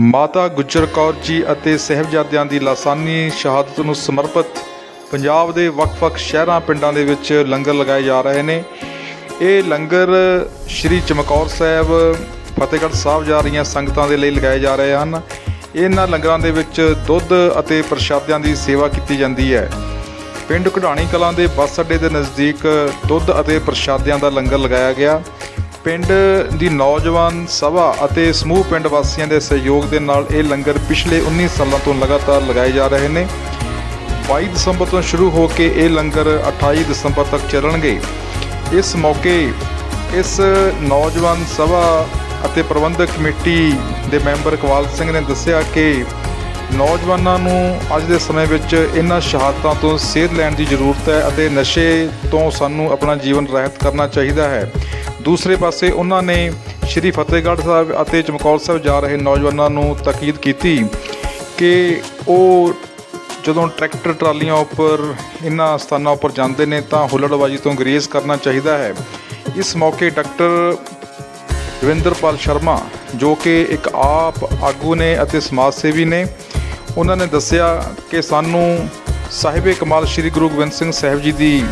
ਮਾਤਾ ਗੁਜਰ ਕੌਰ ਜੀ ਅਤੇ ਸਹਿਬਜ਼ਾਦਿਆਂ ਦੀ ਲਾਸਾਨੀ ਸ਼ਹਾਦਤ ਨੂੰ ਸਮਰਪਿਤ ਪੰਜਾਬ ਦੇ ਵੱਖ-ਵੱਖ ਸ਼ਹਿਰਾਂ ਪਿੰਡਾਂ ਦੇ ਵਿੱਚ ਲੰਗਰ ਲਗਾਏ ਜਾ ਰਹੇ ਨੇ। ਇਹ ਲੰਗਰ ਸ਼੍ਰੀ ਚਮਕੌਰ ਸਾਹਿਬ, ਫਤਿਹਗੜ੍ਹ ਸਾਹਿਬ ਜਾ ਰਹੀਆਂ ਸੰਗਤਾਂ ਦੇ ਲਈ ਲਗਾਏ ਜਾ ਰਹੇ ਹਨ। ਇਹਨਾਂ ਲੰਗਰਾਂ ਦੇ ਵਿੱਚ ਦੁੱਧ ਅਤੇ ਪ੍ਰਸ਼ਾਦਿਆਂ ਦੀ ਸੇਵਾ ਕੀਤੀ ਜਾਂਦੀ ਹੈ। ਪਿੰਡ ਕਢਾਣੀ ਕਲਾਂ ਦੇ ਬੱਸ ਅੱਡੇ ਦੇ ਨਜ਼ਦੀਕ ਦੁੱਧ ਅਤੇ ਪ੍ਰਸ਼ਾਦਿਆਂ ਦਾ ਲੰਗਰ ਲਗਾਇਆ ਗਿਆ। ਪਿੰਡ ਦੀ ਨੌਜਵਾਨ ਸਭਾ ਅਤੇ ਸਮੂਹ ਪਿੰਡ ਵਾਸੀਆਂ ਦੇ ਸਹਿਯੋਗ ਦੇ ਨਾਲ ਇਹ ਲੰਗਰ ਪਿਛਲੇ 19 ਸਾਲਾਂ ਤੋਂ ਲਗਾਤਾਰ ਲਗਾਏ ਜਾ ਰਹੇ ਨੇ। 22 ਦਸੰਬਰ ਤੋਂ ਸ਼ੁਰੂ ਹੋ ਕੇ ਇਹ ਲੰਗਰ 28 ਦਸੰਬਰ ਤੱਕ ਚੱਲਣਗੇ। ਇਸ ਮੌਕੇ ਇਸ ਨੌਜਵਾਨ ਸਭਾ ਅਤੇ ਪ੍ਰਬੰਧਕ ਕਮੇਟੀ ਦੇ ਮੈਂਬਰ ਇਕਬਾਲ ਸਿੰਘ ਨੇ ਦੱਸਿਆ ਕਿ ਨੌਜਵਾਨਾਂ ਨੂੰ ਅੱਜ ਦੇ ਸਮੇਂ ਵਿੱਚ ਇਹਨਾਂ ਸ਼ਹਾਦਤਾਂ ਤੋਂ ਸੇਧ ਲੈਣ ਦੀ ਜ਼ਰੂਰਤ ਹੈ ਅਤੇ ਨਸ਼ੇ ਤੋਂ ਸਾਨੂੰ ਆਪਣਾ ਜੀਵਨ ਰਹਿਤ ਕਰਨਾ ਚਾਹੀਦਾ ਹੈ। ਦੂਸਰੇ ਪਾਸੇ ਉਹਨਾਂ ਨੇ ਸ਼੍ਰੀ ਫਤਿਹਗੜ੍ਹ ਸਾਹਿਬ ਅਤੇ ਚਮਕੌਰ ਸਾਹਿਬ ਜਾ ਰਹੇ ਨੌਜਵਾਨਾਂ ਨੂੰ ਤਾਕੀਦ ਕੀਤੀ ਕਿ ਉਹ ਜਦੋਂ ਟਰੈਕਟਰ ਟਰਾਲੀਆਂ ਉੱਪਰ, ਇਹਨਾਂ ਸਥਾਨਾਂ ਉੱਪਰ ਜਾਂਦੇ ਨੇ ਤਾਂ ਹੁੱਲੜਬਾਜ਼ੀ ਤੋਂ ਗਰੇਜ਼ ਕਰਨਾ ਚਾਹੀਦਾ ਹੈ। ਇਸ ਮੌਕੇ ਡਾਕਟਰ ਰਵਿੰਦਰਪਾਲ ਸ਼ਰਮਾ, ਜੋ ਕਿ ਇੱਕ ਆਪ ਆਗੂ ਨੇ ਅਤੇ ਸਮਾਜ ਸੇਵੀ ਨੇ, ਉਹਨਾਂ ਨੇ ਦੱਸਿਆ ਕਿ ਸਾਨੂੰ ਸਾਹਿਬੇ ਕਮਾਲ ਸ੍ਰੀ ਗੁਰੂ ਗੋਬਿੰਦ ਸਿੰਘ ਸਾਹਿਬ ਜੀ ਦੀ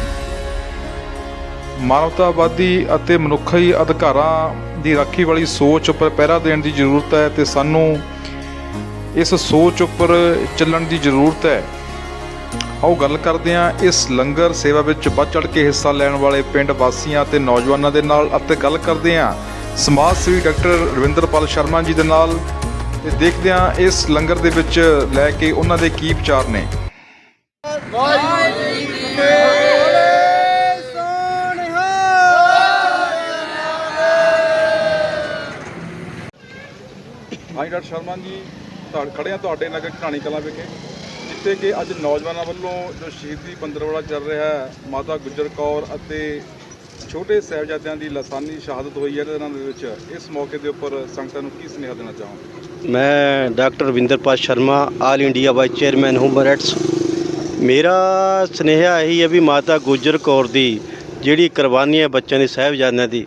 ਮਾਨਵਤਾਵਾਦੀ ਅਤੇ ਮਨੁੱਖੀ ਅਧਿਕਾਰਾਂ ਦੀ ਰਾਖੀ ਵਾਲੀ ਸੋਚ ਉੱਪਰ ਪਹਿਰਾ ਦੇਣ ਦੀ ਜ਼ਰੂਰਤ ਹੈ ਤੇ ਸਾਨੂੰ ਇਸ ਸੋਚ ਉੱਪਰ ਚੱਲਣ ਦੀ ਜ਼ਰੂਰਤ ਹੈ। ਆਓ ਗੱਲ ਕਰਦੇ ਹਾਂ ਇਸ ਲੰਗਰ ਸੇਵਾ ਵਿੱਚ ਵੱਧ ਚੜ ਕੇ ਹਿੱਸਾ ਲੈਣ ਵਾਲੇ ਪਿੰਡ ਵਾਸੀਆਂ ਤੇ ਨੌਜਵਾਨਾਂ ਦੇ ਨਾਲ ਅਤੇ ਗੱਲ ਕਰਦੇ ਹਾਂ ਸਮਾਜ ਸੇਵੀ ਡਾਕਟਰ ਰਵਿੰਦਰਪਾਲ ਸ਼ਰਮਾ ਜੀ ਦੇ ਨਾਲ ਤੇ ਦੇਖਦੇ ਹਾਂ ਇਸ ਲੰਗਰ ਦੇ ਵਿੱਚ ਲੈ ਕੇ ਉਹਨਾਂ ਦੇ ਕੀ ਵਿਚਾਰ ਨੇ। ਹਾਂਜੀ, ਡਾਕਟਰ ਸ਼ਰਮਾ ਜੀ, ਤੁਹਾਡੇ ਖੜੇ ਆ ਤੁਹਾਡੇ ਨਗਰ ਕਹਾਣੀ ਕਲਾ ਵਿਖੇ, ਜਿੱਥੇ ਕਿ ਅੱਜ ਨੌਜਵਾਨਾਂ ਵੱਲੋਂ ਜੋ ਸ਼ਹੀਦੀ ਪੰਦਰਵਾੜਾ ਚੱਲ ਰਿਹਾ ਹੈ, ਮਾਤਾ ਗੁਜਰ ਕੌਰ ਅਤੇ ਛੋਟੇ ਸਾਹਿਬਜ਼ਾਦਿਆਂ ਦੀ ਲਾਸਾਨੀ ਸ਼ਹਾਦਤ ਹੋਈ ਹੈ ਇਹਦੇ ਨਾਲ ਦੇ ਵਿੱਚ ਇਸ ਮੌਕੇ ਦੇ ਉੱਪਰ ਸੰਗਤਾਂ ਨੂੰ ਕੀ ਸੁਨੇਹਾ ਦੇਣਾ ਚਾਹੋਗੇ? ਮੈਂ doctor Ravinderpal Sharma, all India vice chairman human rights. ਮੇਰਾ ਸੁਨੇਹਾ ਇਹੀ ਹੈ ਵੀ ਮਾਤਾ ਗੁਜਰ ਕੌਰ ਦੀ ਜਿਹੜੀ ਕੁਰਬਾਨੀ ਹੈ ਬੱਚਿਆਂ ਦੀ, ਸਾਹਿਬਜ਼ਾਦਿਆਂ ਦੀ,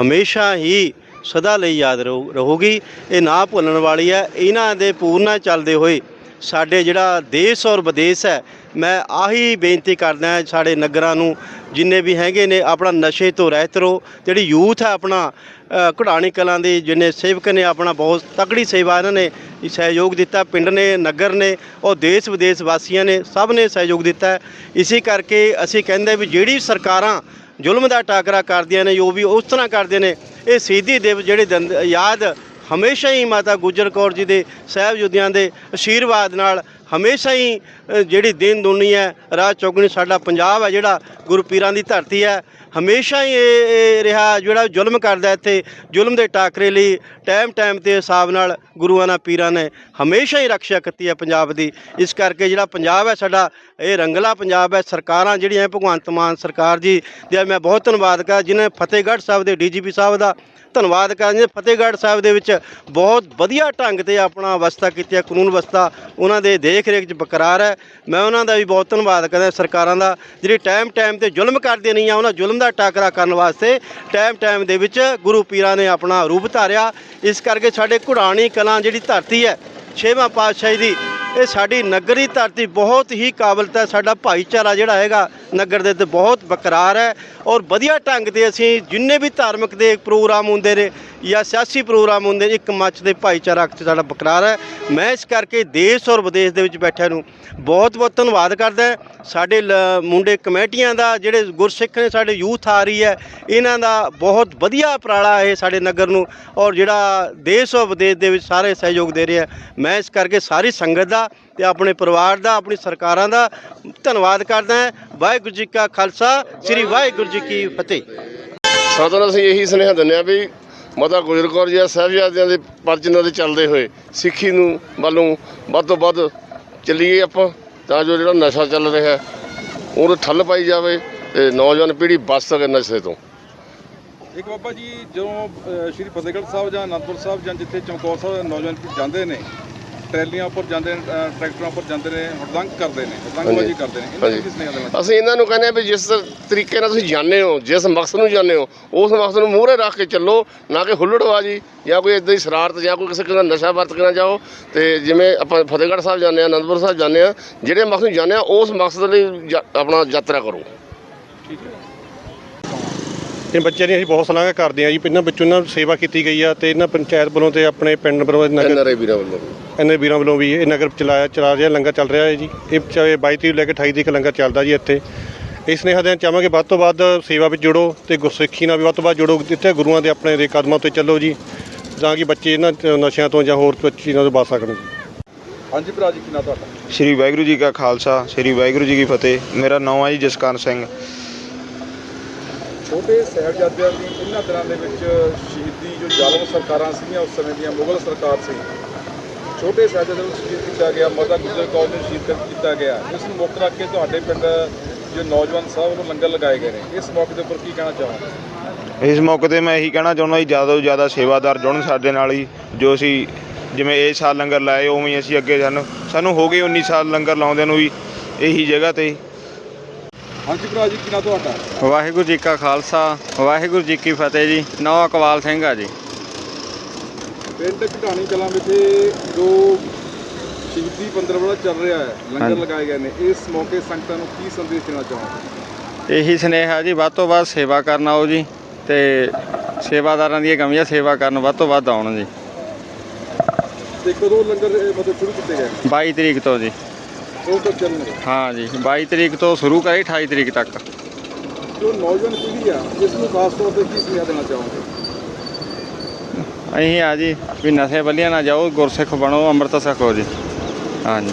ਹਮੇਸ਼ਾ ਹੀ ਸਦਾ ਲਈ ਯਾਦ ਰਹੂ- ਰਹੂਗੀ। ਇਹ ਨਾ ਭੁੱਲਣ ਵਾਲੀ ਹੈ। ਇਹਨਾਂ ਦੇ ਪੂਰਨਾ ਚੱਲਦੇ ਹੋਏ ਸਾਡੇ ਜਿਹੜਾ ਦੇਸ਼ ਔਰ ਵਿਦੇਸ਼ ਹੈ ਮੈਂ ਆਹੀ ਬੇਨਤੀ ਕਰਦਾ ਸਾਡੇ ਨਗਰਾਂ ਨੂੰ ਜਿੰਨੇ ਵੀ ਹੈਗੇ ਨੇ ਆਪਣਾ ਨਸ਼ੇ ਤੋਂ ਰਹਿਤ ਰਹੋ। ਜਿਹੜੀ ਯੂਥ ਹੈ ਆਪਣਾ ਅ, ਕਲਾਂ ਦੇ ਜਿੰਨੇ ਸੇਵਕ ਨੇ ਆਪਣਾ ਬਹੁਤ ਤਕੜੀ ਸੇਵਾ ਇਹਨਾਂ ਨੇ ਸਹਿਯੋਗ ਦਿੱਤਾ। ਪਿੰਡ ਨੇ ਨਗਰ ਨੇ ਔਰ ਦੇਸ਼ ਵਿਦੇਸ਼ ਵਾਸੀਆਂ ਨੇ ਸਭ ਨੇ ਸਹਿਯੋਗ ਦਿੱਤਾ ਹੈ। ਇਸੇ ਕਰਕੇ ਅਸੀਂ ਕਹਿੰਦੇ ਵੀ ਜਿਹੜੀ ਸਰਕਾਰਾਂ ਜ਼ੁਲਮ ਦਾ ਟਾਕਰਾ ਕਰਦੀਆਂ ਨੇ ਜੋ ਵੀ ਉਸ ਤਰ੍ਹਾਂ ਕਰਦੇ ਨੇ ਇਹ ਸ਼ਹੀਦੀ ਦਿਵਸ ਜਿਹੜੇ ਦਿਨ ਯਾਦ ਹਮੇਸ਼ਾ ਹੀ ਮਾਤਾ ਗੁਜਰ ਕੌਰ ਜੀ ਦੇ ਸਾਹਿਬਜ਼ਾਦਿਆਂ ਦੇ ਆਸ਼ੀਰਵਾਦ ਨਾਲ ਹਮੇਸ਼ਾ ਹੀ ਜਿਹੜੀ ਦਿਨ ਦੁਨੀ ਹੈ ਰਾਜ ਚੌਗਣੀ ਸਾਡਾ ਪੰਜਾਬ ਹੈ ਜਿਹੜਾ ਗੁਰੂ ਪੀਰਾਂ ਦੀ ਧਰਤੀ ਹੈ, ਹਮੇਸ਼ਾ ਹੀ ਇਹ ਰਿਹਾ ਜਿਹੜਾ ਜ਼ੁਲਮ ਕਰਦਾ ਇੱਥੇ, ਜ਼ੁਲਮ ਦੇ ਟਾਕਰੇ ਲਈ, ਟਾਈਮ ਟਾਈਮ ਤੇ ਹਿਸਾਬ ਨਾਲ ਗੁਰੂਆਂ ਨਾਲ ਪੀਰਾਂ ਨੇ ਹਮੇਸ਼ਾ ਹੀ ਰੱਖਿਆ ਕੀਤੀ ਹੈ ਪੰਜਾਬ ਦੀ, ਇਸ ਕਰਕੇ ਜਿਹੜਾ ਪੰਜਾਬ ਹੈ ਸਾਡਾ, ਇਹ ਰੰਗਲਾ ਪੰਜਾਬ ਹੈ, ਸਰਕਾਰਾਂ ਜਿਹੜੀਆਂ ਭਗਵੰਤ ਮਾਨ ਸਰਕਾਰ ਜੀ, ਦੇ ਮੈਂ ਬਹੁਤ ਧੰਨਵਾਦ ਕਰ ਜਿਨ੍ਹਾਂ ਫਤਿਹਗੜ੍ਹ ਸਾਹਿਬ ਦੇ ਡੀਜੀਪੀ ਸਾਹਿਬ ਦਾ ਧੰਨਵਾਦ ਕਰਦੇ ਹਾਂ। ਫਤਿਹਗੜ੍ਹ ਸਾਹਿਬ ਦੇ ਵਿੱਚ ਬਹੁਤ ਵਧੀਆ ਢੰਗ ਤੇ ਆਪਣਾ ਅਵਸਥਾ ਕੀਤੀ ਹੈ, ਕਾਨੂੰਨ ਅਵਸਥਾ ਉਹਨਾਂ ਦੇ ਦੇਖ ਰੇਖ 'ਚ ਬਕਰਾਰ ਹੈ। ਮੈਂ ਉਹਨਾਂ ਦਾ ਵੀ ਬਹੁਤ ਧੰਨਵਾਦ ਕਰਦਾ ਸਰਕਾਰਾਂ ਦਾ, ਜਿਹੜੀ ਟਾਈਮ ਟਾਈਮ ਤੇ ਜ਼ੁਲਮ ਕਰਦੀਆਂ ਨਹੀਂ ਆ ਉਹਨਾਂ ਜ਼ੁਲਮ ਦਾ ਟਾਕਰਾ ਕਰਨ ਵਾਸਤੇ ਟਾਈਮ ਟਾਈਮ ਦੇ ਵਿੱਚ ਗੁਰੂ ਪੀਰਾਂ ਨੇ ਆਪਣਾ ਰੂਪ ਧਾਰਿਆ। ਇਸ ਕਰਕੇ ਸਾਡੇ ਘੁੜਾਣੀ ਕਲਾ ਜਿਹੜੀ ਧਰਤੀ ਹੈ, ਛੇਵਾਂ ਪਾਤਸ਼ਾਹੀ ਦੀ ਇਹ ਸਾਡੀ ਨਗਰੀ ਧਰਤੀ ਬਹੁਤ ਹੀ ਕਾਬਲਤ ਹੈ ਸਾਡਾ ਭਾਈਚਾਰਾ ਜਿਹੜਾ ਹੈਗਾ ਨਗਰ ਦੇ ਤੇ ਬਹੁਤ ਬਕਰਾਰ ਹੈ ਔਰ ਵਧੀਆ ਢੰਗ ਤੇ ਅਸੀਂ ਜਿੰਨੇ ਵੀ ਧਾਰਮਿਕ ਦੇ ਪ੍ਰੋਗਰਾਮ ਹੁੰਦੇ ਨੇ ਜਾਂ ਸਿਆਸੀ ਪ੍ਰੋਗਰਾਮ ਹੁੰਦੇ ਨੇ, ਇੱਕ ਮੰਚ ਦੇ ਭਾਈਚਾਰਾ ਚ ਸਾਡਾ ਬਕਰਾਰ ਹੈ। ਮੈਂ ਇਸ ਕਰਕੇ ਦੇਸ਼ ਔਰ ਵਿਦੇਸ਼ ਦੇ ਵਿੱਚ ਬੈਠਿਆਂ ਨੂੰ ਬਹੁਤ ਬਹੁਤ ਧੰਨਵਾਦ ਕਰਦਾ ਸਾਡੇ ਲ- ਮੁੰਡੇ ਕਮੇਟੀਆਂ ਦਾ, ਜਿਹੜੇ ਗੁਰਸਿੱਖ ਨੇ ਸਾਡੇ ਯੂਥ ਆ ਰਹੀ ਹੈ, ਇਹਨਾਂ ਦਾ ਬਹੁਤ ਵਧੀਆ ਉਪਰਾਲਾ ਇਹ ਸਾਡੇ ਨਗਰ ਨੂੰ ਔਰ ਜਿਹੜਾ ਦੇਸ਼ ਔਰ ਵਿਦੇਸ਼ ਦੇ ਵਿੱਚ ਸਾਰੇ ਸਹਿਯੋਗ ਦੇ ਰਹੇ ਆ ਮੈਂ ਇਸ ਕਰਕੇ ਸਾਰੀ ਸੰਗਤ ਦਾ ਤੇ ਆਪਣੇ ਪਰਿਵਾਰ ਦਾ, ਆਪਣੀ ਸਰਕਾਰਾਂ ਦਾ ਧੰਨਵਾਦ ਕਰਦਾ ਹਾਂ। ਵਾਹਿਗੁਰੂ ਜੀ ਕਾ ਖਾਲਸਾ, ਸ੍ਰੀ ਵਾਹਿਗੁਰੂ ਜੀ ਕੀ ਫਤਿਹ। ਸਾਧਨ, ਅਸੀਂ ਇਹੀ ਸੁਨੇਹਾ ਦਿੰਦੇ ਹਾਂ ਵੀ ਮਾਤਾ ਗੁਜਰ ਕੌਰ ਜੀ ਸਾਹਿਬਜ਼ਾਦਿਆਂ ਦੇ ਪਰਚਨਾਂ ਦੇ ਚੱਲਦੇ ਹੋਏ ਸਿੱਖੀ ਨੂੰ ਵੱਲੋਂ ਵੱਧ ਤੋਂ ਵੱਧ ਚੱਲੀਏ ਆਪਾਂ, ਤਾਂ ਜੋ ਜਿਹੜਾ ਨਸ਼ਾ ਚੱਲ ਰਿਹਾ ਉਹਨੂੰ ਠੱਲ ਪਾਈ ਜਾਵੇ ਤੇ ਨੌਜਵਾਨ ਪੀੜ੍ਹੀ ਬਚ ਸਕੇ ਨਸ਼ੇ ਤੋਂ। ਇੱਕ ਬਾਬਾ ਜੀ, ਜਦੋਂ ਸ਼੍ਰੀ ਫਤਿਹਗੜ੍ਹ ਸਾਹਿਬ ਜਾਂ ਅਨੰਦਪੁਰ ਸਾਹਿਬ ਜਾਂ ਜਿੱਥੇ ਚਮਕੌਰ ਸਾਹਿਬ ਦੇ ਨੌਜਵਾਨ ਜਾਂਦੇ ਨੇ ਟਰੈਲੀਆਂ ਉੱਪਰ ਜਾਂਦੇ ਨੇ ਅ, ਟਰੈਕਟਰਾਂ ਉੱਪਰ ਜਾਂਦੇ ਨੇ ਹੜਦੰਗ ਕਰਦੇ ਨੇ। ਹੜਦੰਗਬਾਜ਼ੀ ਕਰਦੇ ਨੇ ਇਹਨਾਂ। ਨੂੰ ਕਿਸ ਨੇ ਦੇਣਾ ਅਸੀਂ ਇਹਨਾਂ ਨੂੰ ਕਹਿੰਦੇ ਆ ਵੀ ਜਿਸ ਤਰੀਕੇ ਨਾਲ ਤੁਸੀਂ ਜਾਣਦੇ ਹੋ ਜਿਸ ਮਕਸਦ ਨੂੰ ਜਾਣਦੇ ਹੋ ਉਸ ਮਕਸਦ ਨੂੰ ਮੂਹਰੇ ਰੱਖ ਕੇ ਚੱਲੋ ਨਾ ਕਿ ਹੁੱਲੜਬਾਜੀ ਜਾਂ ਕੋਈ ਇਦਾਂ ਦੀ ਸ਼ਰਾਰਤ ਜਾਂ ਕੋਈ ਕਿਸੇ ਕਿਸਮ ਦਾ ਨਸ਼ਾ ਵਰਤ ਕੇ ਨਾ ਜਾਓ ਤੇ ਜਿਵੇਂ ਆਪਾਂ ਫਤਿਹਗੜ੍ਹ ਸਾਹਿਬ ਜਾਂਦੇ ਆ ਅਨੰਦਪੁਰ ਸਾਹਿਬ ਜਾਂਦੇ ਆ ਜਿਹੜੇ ਮਕਸਦ ਨੂੰ ਜਾਂਦੇ ਆ ਉਸ ਮਕਸਦ ਲਈ ਜਾ- ਆਪਣਾ ਯਾਤਰਾ ਕਰੋ ਠੀਕ ਹੈ ਇਹ ਬੱਚਿਆਂ ਦੀ ਅਸੀਂ ਬਹੁਤ ਸਲਾਹਾਂ ਕਰਦੇ ਹਾਂ ਜੀ ਇਹਨਾਂ ਬੱਚੋਂ ਇਹਨਾਂ ਨੂੰ ਸੇਵਾ ਕੀਤੀ ਗਈ ਆ ਤੇ ਇਹਨਾਂ ਪੰਚਾਇਤ ਵੱਲੋਂ ਤੇ ਆਪਣੇ ਪਿੰਡ ਵੱਲੋਂ ਨਗਰ ਐਨਆਰਆਈ ਵੀਰਾਂ ਵੱਲੋਂ ਇਹਨਾਂ ਵੀਰਾਂ ਵੱਲੋਂ ਵੀ ਇਹ ਨਗਰ ਚਲਾਇਆ ਚਲਾ ਰਿਹਾ ਲੰਗਰ ਚੱਲ ਰਿਹਾ ਹੈ ਜੀ। ਇਹ ਚਾਹੇ 22 ਤਰੀਕ ਲੈ ਕੇ 28 ਤੱਕ ਲੰਗਰ ਚੱਲਦਾ ਜੀ ਇੱਥੇ। ਇਸ ਨੇ ਦੇਣਾ ਚਾਹਾਂਗੇ ਵੱਧ ਤੋਂ ਵੱਧ ਸੇਵਾ ਵਿੱਚ ਜੁੜੋ ਤੇ ਗੁਰਸਿੱਖੀ ਨਾਲ ਵੀ ਵੱਧ ਤੋਂ ਵੱਧ ਜੁੜੋ। ਜਿੱਥੇ ਗੁਰੂਆਂ ਦੇ ਆਪਣੇ ਦੇ ਕਦਮਾਂ ਤੇ ਚੱਲੋ ਜੀ ਤਾਂ ਕਿ ਬੱਚੇ ਇਹਨਾਂ ਨਸ਼ਿਆਂ ਤੋਂ ਜਾਂ ਹੋਰ ਚੀਜ਼ਾਂ ਤੋਂ ਬਚ ਸਕਣ ਜੀ। ਹਾਂਜੀ ਭਰਾ ਜੀ ਕੀ ਨਾਂ ਤੁਹਾਡਾ? ਸ਼੍ਰੀ ਵਾਹਿਗੁਰੂ ਜੀ ਕਾ ਖਾਲਸਾ ਸ਼੍ਰੀ ਵਾਹਿਗੁਰੂ ਜੀ ਕੀ ਫਤਿਹ। ਮੇਰਾ ਨਾਮ ਹੈ ਜੀ ਜਸਕਰਨ ਸਿੰਘ। ਛੋਟੇ ਸਾਹਿਬਜ਼ਾਦਿਆਂ ਦੀ ਇਹਨਾਂ ਦਿਨਾਂ ਦੇ ਵਿੱਚ ਸ਼ਹੀਦੀ ਜੋ ਜ਼ਾਲਮ ਸਰਕਾਰਾਂ ਸੀਗੀਆਂ, ਉਸ ਸਮੇਂ ਦੀਆਂ ਮੁਗਲ ਸਰਕਾਰ ਸੀ। ਛੋਟੇ ਸਾਹਿਬਜ਼ਾਦਿਆਂ ਨੂੰ ਸ਼ਹੀਦ ਕੀਤਾ ਗਿਆ ਮਾਤਾ ਗੁਜਰ ਕੌਰ ਨੂੰ ਸ਼ਹੀਦ ਕੀਤਾ ਗਿਆ। ਇਸ ਨੂੰ ਮੁੱਖ ਰੱਖ ਕੇ ਤੁਹਾਡੇ ਪਿੰਡ ਜੋ ਨੌਜਵਾਨ ਸਾਹਿਬ ਵੱਲੋਂ ਲੰਗਰ ਲਗਾਏ ਗਏ ਨੇ। ਇਸ ਮੌਕੇ ਦੇ ਉੱਪਰ ਕੀ ਕਹਿਣਾ ਚਾਹੋਗੇ? ਇਸ ਮੌਕੇ ਤੇ ਮੈਂ ਇਹੀ ਕਹਿਣਾ ਚਾਹੁੰਦਾ ਜੀ, ਜ਼ਿਆਦਾ ਤੋਂ ਜ਼ਿਆਦਾ ਸੇਵਾਦਾਰ ਜੁੜਨ ਸਾਡੇ ਨਾਲ ਹੀ, ਜੋ ਅਸੀਂ ਜਿਵੇਂ ਇਹ ਸਾਲ ਲੰਗਰ ਲਾਏ, ਉਵੇਂ ਹੀ ਅਸੀਂ ਅੱਗੇ ਸਾਨੂੰ ਸਾਨੂੰ ਹੋ ਗਏ 19 ਸਾਲ ਲੰਗਰ ਲਾਉਂਦਿਆਂ ਨੂੰ ਵੀ ਇਹੀ ਜਗ੍ਹਾ ਤੇ। ਹਾਂਜੀ ਭਰਾ ਜੀ ਕੀ ਨਾਂ ਤੁਹਾਡਾ? ਵਾਹਿਗੁਰੂ ਜੀ ਕਾ ਖਾਲਸਾ ਵਾਹਿਗੁਰੂ ਜੀ ਕੀ ਫਤਿਹ ਜੀ। ਨੌ ਇਕਬਾਲ ਸਿੰਘ ਆ ਜੀ। ਪਿੰਡ ਘਟਾਣੀ ਕਲਾਂ ਵਿਖੇ ਜੋ ਸ਼ਹੀਦੀ ਪੰਦਰਵਾੜਾ ਚੱਲ ਰਿਹਾ ਹੈ ਲੰਗਰ। ਲਗਾਏ ਗਏ ਨੇ। ਇਸ ਮੌਕੇ ਸੰਗਤਾਂ ਨੂੰ ਕੀ ਸੰਦੇਸ਼ ਦੇਣਾ ਚਾਹੋਗੇ? ਇਹੀ ਸਨੇਹਾ ਜੀ ਵੱਧ ਤੋਂ ਵੱਧ ਸੇਵਾ ਕਰਨ ਆਓ ਜੀ ਤੇ ਸੇਵਾਦਾਰਾਂ ਦੀਆਂ ਕਮੀਆਂ ਸੇਵਾ ਕਰਨ ਵੱਧ ਤੋਂ ਵੱਧ ਆਉਣ ਜੀ। ਤੇ ਕਦੋਂ ਲੰਗਰ ਮਤਲਬ ਸ਼ੁਰੂ ਕੀਤੇ ਗਏ? 22 ਤਰੀਕ ਤੋਂ ਜੀ। ਉਹ ਤਾਂ ਚੱਲਣਗੇ ਹਾਂ ਜੀ 22 ਤਰੀਕ ਤੋਂ ਸ਼ੁਰੂ ਕਰੀ 28 ਤਰੀਕ ਤੱਕ। ਜੋ ਨੌਜਵਾਨ ਪੀੜ੍ਹੀ ਆ ਇਸ ਨੂੰ ਖਾਸ ਤੌਰ ਤੇ ਕੀ ਸੁਨੇਹਾ ਦੇਣਾ ਚਾਹੋਗੇ? ਅਸੀਂ ਆ ਜੀ ਵੀ ਨਸ਼ੇ ਵੱਲੀਆਂ ਨਾ ਜਾਓ ਗੁਰਸਿੱਖ ਬਣੋ ਅੰਮ੍ਰਿਤ ਛਕੋ ਜੀ। ਹਾਂ ਜੀ।